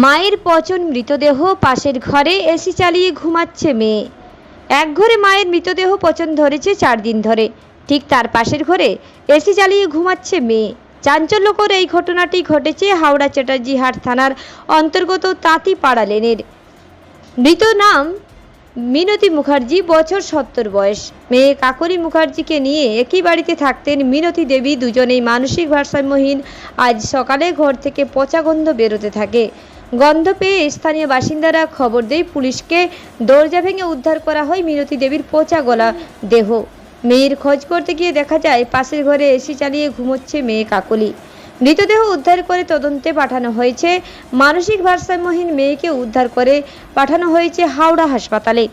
মায়ের পচন মৃতদেহ পাশের ঘরে এসি চালিয়ে ঘুমাচ্ছে মেয়ে। এক ঘরে মায়ের মৃতদেহ পচন ধরেছে চার দিন ধরে। ঠিক তার পাশের ঘরে এসি চালিয়ে ঘুমাচ্ছে মেয়ে। চাঞ্চল্যকর এই ঘটনাটি ঘটেছে হাওড়া চ্যাটার্জি হাট থানার অন্তর্গত তাঁতিপাড়া লেনের। মৃত নাম মিনতি মুখার্জি, বছর সত্তর বয়স। মেয়ে কাকরি মুখার্জিকে নিয়ে একই বাড়িতে থাকতেন মিনতি দেবী, দুজনেই মানসিক ভারসাম্যহীন। আজ সকালে ঘর থেকে পচা গন্ধ বেরোতে থাকে। গন্ধ পেয়ে স্থানীয় বাসিন্দারা খবর দেয় পুলিশকে। দরজা ভেঙে উদ্ধার করা হয় মিনতি দেবীর পচা গলা দেহ। মেয়ের খোঁজ করতে গিয়ে দেখা যায়, পাশের ঘরে এসি চালিয়ে ঘুমোচ্ছে মেয়ে কাকলি। মৃতদেহ উদ্ধার করে তদন্তে পাঠানো হয়েছে। মানসিক ভারসাম্যহীন মেয়েকে উদ্ধার করে পাঠানো হয়েছে হাওড়া হাসপাতালে।